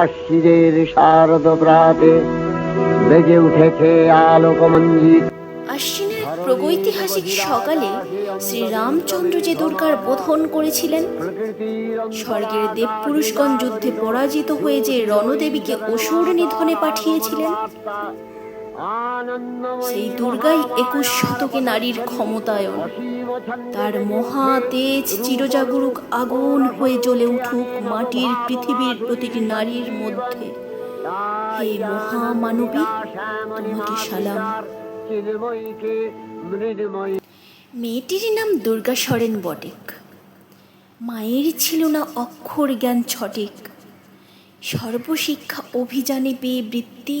আশিদের শারদ প্রাতে বেজে উঠেছে আলোকমঞ্জিত। আশ্বিনের প্রগৈতিহাসিক সকালে শ্রীরামচন্দ্র যে দুর্গার বোধন করেছিলেন, স্বর্গের দেবপুরুষগণ যুদ্ধে পরাজিত হয়ে যে রণদেবীকে অসুর নিধনে পাঠিয়েছিলেন সেই দুর্গাই একুশ শতকে নারীর ক্ষমতায়ন। তার মহা তেজ চিরজাগরুক আগুন হয়ে জ্বলে উঠুক মাটির পৃথিবীর প্রতিটি নারীর মধ্যে। হে তোমাকে সালাম। মেয়েটির নাম দুর্গা সরেন বটেক। মায়ের ছিল না অক্ষর জ্ঞান ছটেক। সর্বশিক্ষা অভিযানে পেয়ে বৃত্তি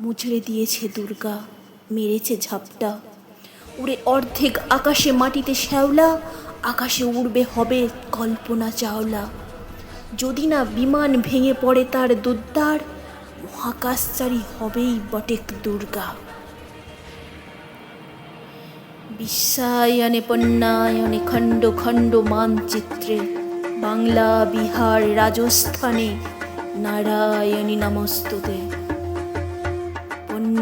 মুচড়ে দিয়েছে দুর্গা, মেরেছে ঝাপটা। উড়ে অর্ধেক আকাশে মাটিতে শ্যাওলা, আকাশে উড়বে হবে কল্পনা চাওলা। যদি না বিমান ভেঙে পড়ে তার দুদ্দার মহাকাশচারী হবেই বটেক দুর্গা। বিশ্বায়নে পণ্যায়নে খণ্ড খণ্ড মানচিত্রে বাংলা, বিহার, রাজস্থানে নারায়ণী নমস্তুতে।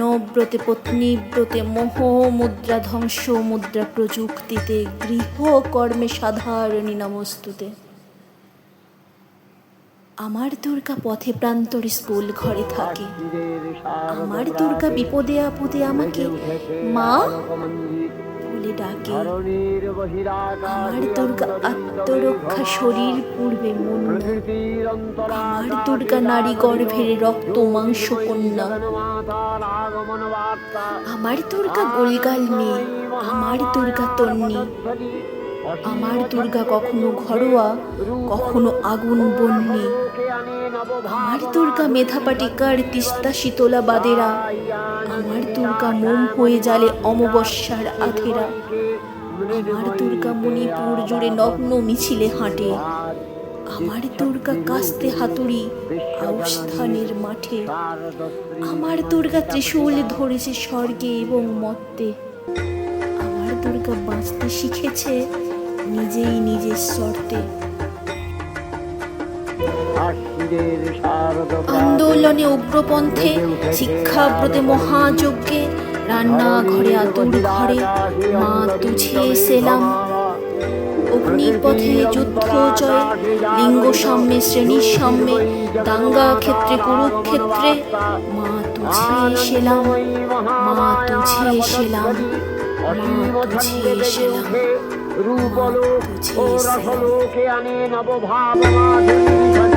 পণ্যব্রতে পত্নীব্রতে মোহ, মুদ্রা ধ্বংস, মুদ্রা প্রযুক্তিতে গৃহকর্মে সাধারণী নমস্তুতে। আমার দুর্গা পথে প্রান্তর স্কুল ঘরে থাকে। আমার দুর্গা বিপদে আপদে আমাকে মা বলে ডাকে। আমার দুর্গা আত্মরক্ষা শরীর পূর্বে মন। আমার দুর্গা নারী গর্ভের রক্ত মাংস কন্যা আমার দুর্গা গোলগাল মেয়ে আমার দুর্গা তন্নি। আমার দুর্গা কখনো ঘরোয়া, কখনো আগুন বন্যি আমার দুর্গা মেধাপাটিকার তিস্তা শীতলা বাদেরা? আমার দুর্গা মোম হয়ে জালে অমাবস্যার আধেরা। আমার দুর্গা মণিপুর জুড়ে নগ্ন মিছিলে হাঁটে। আমার দুর্গা কাস্তে হাতুড়ি আউস্থানের মাঠে। আমার দুর্গা ত্রিশূল ধরেছে স্বর্গে এবং মত্তে। আমার দুর্গা বাঁচতে শিখেছে নিজেই নিজের শর্তে। আন্দোলনে উগ্রপন্থে শিক্ষাব্রতে মহাযজ্ঞে রান্নাঘরে আতুর ঘরে মা তুঝে সেলাম অগ্নিপথে যুদ্ধ জয় লিঙ্গ সাম্যে শ্রেণি সাম্যে দাঙ্গা ক্ষেত্রে কুরুক্ষেত্রে মা তুঝে সেলাম মা তুঝে সেলাম মা তুঝে সেলাম রূপলোক ও রসলোকে আনে নবভাব মাধুরী